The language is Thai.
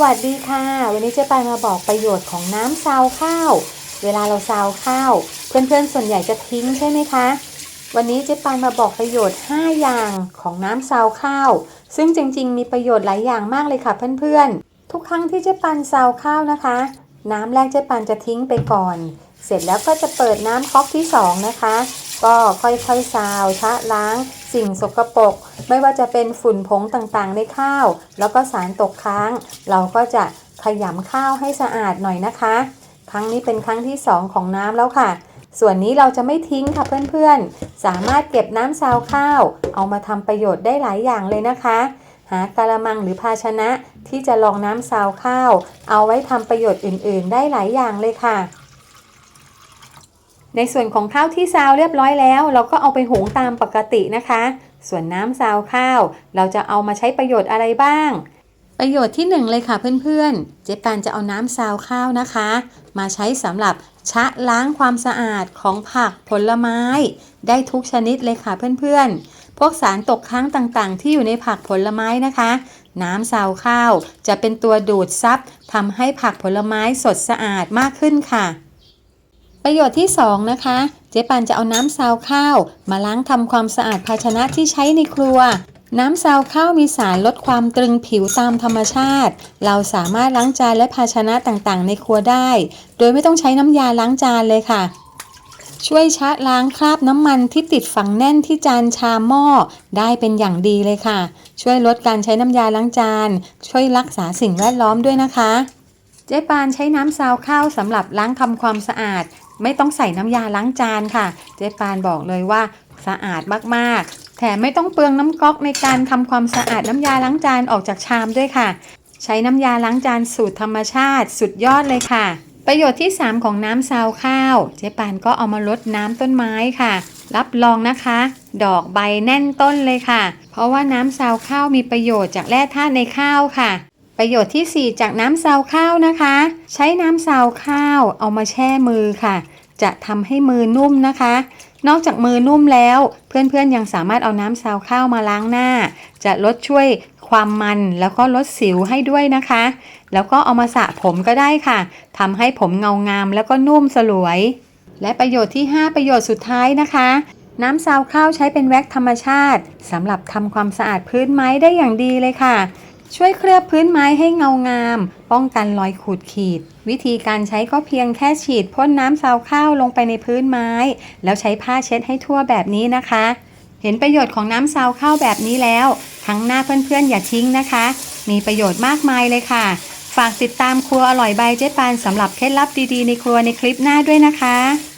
วัสดีค่ะ วันนี้เจ๊ปายมาบอกประโยชน์ของน้ำซาวข้าว เวลาเราซาวข้าว เพื่อนๆส่วนใหญ่จะทิ้งใช่ไหมคะ วันนี้เจ๊ปายมาบอกประโยชน์ 5 อย่างของน้ำซาวข้าว ซึ่งจริงๆ มีประโยชน์หลายอย่างมากเลยค่ะเพื่อนๆ ทุกครั้งที่เจ๊ปันซาวข้าวนะคะ น้ำแรกเจ๊ปันจะทิ้งไปก่อน เสร็จแล้วก็จะเปิดน้ำก๊อกที่สองนะคะ ก็ค่อยๆซาวชะล้าง สิ่งสกปรกไม่ว่าจะเป็นฝุ่นผงต่างๆในข้าว แล้วก็สารตกค้าง เราก็จะขยำข้าวให้สะอาดหน่อยนะคะ ครั้งนี้เป็นครั้งที่ 2 ของน้ำแล้วค่ะ ส่วนนี้เราจะไม่ทิ้งค่ะเพื่อนๆ สามารถเก็บน้ำซาวข้าว เอามาทำประโยชน์ได้หลายอย่างเลยนะคะ หากะละมังหรือภาชนะที่จะรองน้ำซาวข้าว เอาไว้ทำประโยชน์อื่นๆ ได้หลายอย่างเลยค่ะ ในส่วนของข้าวที่ซาวเรียบร้อยแล้ว เราก็เอาไปหุงตามปกตินะคะ ส่วนน้ำซาวข้าว เราจะเอามาใช้ประโยชน์อะไรบ้าง ประโยชน์ที่หนึ่งเลยค่ะเพื่อนๆ เจ๊ปานจะเอาน้ำซาวข้าวนะคะ มาใช้สำหรับชะล้างความสะอาดของผักผลไม้ ได้ทุกชนิดเลยค่ะเพื่อนๆ พวกสารตกค้างต่างๆ ที่อยู่ในผักผลไม้นะคะ น้ำซาวข้าว จะเป็นตัวดูดซับทำให้ผักผลไม้สดสะอาดมากขึ้นค่ะ ประโยชน์ที่ 2 นะคะ เจ๊ปันจะเอาน้ำซาวข้าว มาล้างทำความสะอาดภาชนะที่ใช้ในครัว น้ำซาวข้าวมีสารลดความตรึงผิวตามธรรมชาติ เราสามารถล้างจานและภาชนะต่างๆ ในครัวได้ โดยไม่ต้องใช้น้ำยาล้างจานเลยค่ะ ช่วยชะล้างคราบน้ำมันที่ติดฝังแน่นที่จานชามหม้อได้เป็นอย่างดีเลยค่ะ ช่วยลดการใช้น้ำยาล้างจาน ช่วยรักษาสิ่งแวดล้อมด้วยนะคะ เจ๊ปานใช้น้ำซาวข้าวสำหรับล้างทำความสะอาด ไม่ต้องใส่น้ำยาล้างจานค่ะ เจ๊ปานบอกเลยว่าสะอาดมากๆ แถมไม่ต้องเปลืองน้ำก๊อกในการทำความสะอาดน้ำยาล้างจานออกจากชามด้วยค่ะ ใช้น้ำยาล้างจานสูตรธรรมชาติสุดยอดเลยค่ะ ประโยชน์ที่ 3 ของน้ำซาวข้าว เจ๊ปานก็เอามาลดน้ำต้นไม้ค่ะ รับรองนะคะ ดอกใบแน่นต้นเลยค่ะ เพราะว่าน้ำซาวข้าวมีประโยชน์จากแร่ธาตุในข้าวค่ะ ประโยชน์ที่ 4 จากน้ำซาวข้าวนะคะ ใช้น้ำซาวข้าวเอามาแช่มือค่ะ จะทำให้มือนุ่มนะคะ นอกจากมือนุ่มแล้ว เพื่อนๆยังสามารถเอาน้ำซาวข้าวมาล้างหน้า จะลดช่วยความมันแล้วก็ลดสิวให้ด้วยนะคะ แล้วก็เอามาสระผมก็ได้ค่ะทำให้ผมเงางามแล้วก็นุ่มสลวย และประโยชน์ที่ 5 ประโยชน์สุดท้ายนะคะน้ำซาวข้าวใช้เป็นแว็กธรรมชาติสำหรับทำความสะอาดพื้นไม้ได้อย่างดีเลยค่ะ ช่วยเคลือบพื้นไม้ให้เงางาม ป้องกันรอยขูดขีด วิธีการใช้ก็เพียงแค่ฉีดพ่นน้ำซาวข้าวลงไปในพื้นไม้ แล้วใช้ผ้าเช็ดให้ทั่วแบบนี้นะคะ เห็นประโยชน์ของน้ำซาวข้าวแบบนี้แล้วครั้งหน้าเพื่อนๆอย่าทิ้งนะคะ มีประโยชน์มากมายเลยค่ะ ฝากติดตามครัวอร่อยใบเจ๊ปานสำหรับเคล็ดลับดีๆในครัวในคลิปหน้าด้วยนะคะ